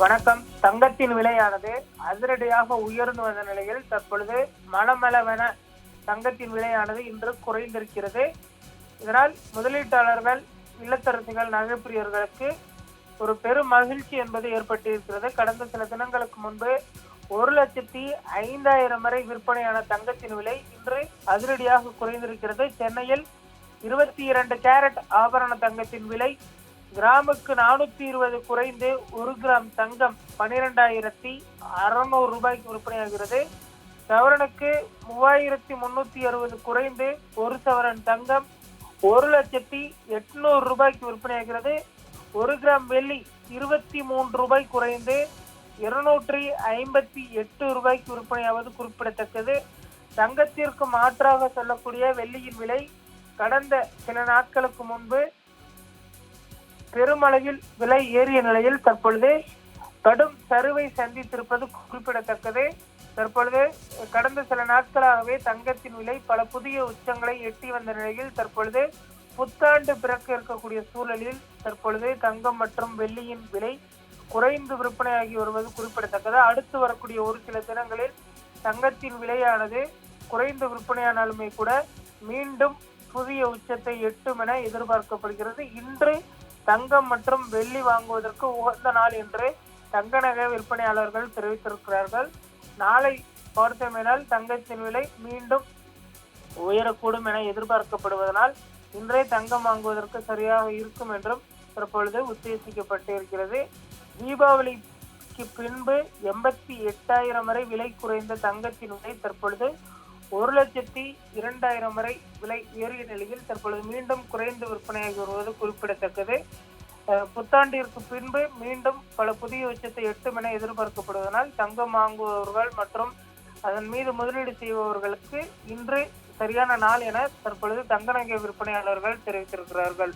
வணக்கம். தங்கத்தின் விலையானது அதிரடியாக உயர்ந்து வந்த நிலையில் தற்பொழுது மனமளவென தங்கத்தின் விலையானது இன்று குறைந்திருக்கிறது. இதனால் முதலீட்டாளர்கள் இல்லத்தரசிகள் நகைப்பிரியர்களுக்கு ஒரு பெரும் மகிழ்ச்சி என்பது ஏற்பட்டிருக்கிறது. கடந்த சில தினங்களுக்கு முன்பு ஒரு லட்சத்தி ஐந்தாயிரம் வரை விற்பனையான தங்கத்தின் விலை இன்று அதிரடியாக குறைந்திருக்கிறது. சென்னையில் இருபத்தி இரண்டு கேரட் ஆபரண தங்கத்தின் விலை கிராமுக்கு நானூத்தி இருபது குறைந்து ஒரு கிராம் தங்கம் பனிரெண்டாயிரத்தி அறுநூறு ரூபாய்க்கு விற்பனையாகிறது. சவரனுக்கு மூவாயிரத்தி முன்னூத்தி அறுபது குறைந்து ஒரு சவரன் தங்கம் ஒரு லட்சத்தி எட்நூறு ரூபாய்க்கு விற்பனையாகிறது. ஒரு கிராம் வெள்ளி இருபத்தி மூன்று ரூபாய் குறைந்து இருநூற்றி ஐம்பத்தி எட்டு ரூபாய்க்கு விற்பனையாவது குறிப்பிடத்தக்கது. தங்கத்திற்கு மாற்றாக சொல்லக்கூடிய வெள்ளியின் விலை கடந்த சில நாட்களுக்கு முன்பு பெருமளவில் விலை ஏறிய நிலையில் தற்பொழுது கடும் சரிவை சந்தித்திருப்பது குறிப்பிடத்தக்கது. தற்பொழுது கடந்த சில நாட்களாகவே தங்கத்தின் விலை பல புதிய உச்சங்களை எட்டி வந்த நிலையில் தற்பொழுது புத்தாண்டு பிறக்க இருக்கக்கூடிய சூழலில் தற்பொழுது தங்கம் மற்றும் வெள்ளியின் விலை குறைந்து விற்பனையாகி வருவது குறிப்பிடத்தக்கது. அடுத்து வரக்கூடிய ஒரு சில தினங்களில் தங்கத்தின் விலையானது குறைந்து விற்பனையானாலுமே கூட மீண்டும் புதிய உச்சத்தை எட்டும் என எதிர்பார்க்கப்படுகிறது. இன்று தங்கம் மற்றும் வெள்ளி வாங்குவதற்கு உகந்த நாள் என்று தங்க நகை விற்பனையாளர்கள் தெரிவித்திருக்கிறார்கள். நாளை பார்த்தோமேனால் தங்கத்தின் விலை மீண்டும் உயரக்கூடும் என எதிர்பார்க்கப்படுவதனால் இன்றே தங்கம் வாங்குவதற்கு சரியாக இருக்கும் என்றும் தற்பொழுது உத்தேசிக்கப்பட்டு இருக்கிறது தீபாவளிக்கு பின்பு எண்பத்தி எட்டாயிரம் வரை விலை குறைந்த தங்கத்தின் விலை தற்பொழுது ஒரு லட்சத்தி இரண்டாயிரம் வரை விலை ஏறிய நிலையில் தற்பொழுது மீண்டும் குறைந்து விற்பனையாகி வருவது குறிப்பிடத்தக்கது. புத்தாண்டிற்கு பின்பு மீண்டும் பல புதிய உச்சத்தை எட்டும் என எதிர்பார்க்கப்படுவதனால் தங்கம் வாங்குபவர்கள் மற்றும் அதன் மீது முதலீடு செய்பவர்களுக்கு இன்று சரியான நாள் என தற்பொழுது தங்க நகை விற்பனையாளர்கள் தெரிவித்திருக்கிறார்கள்.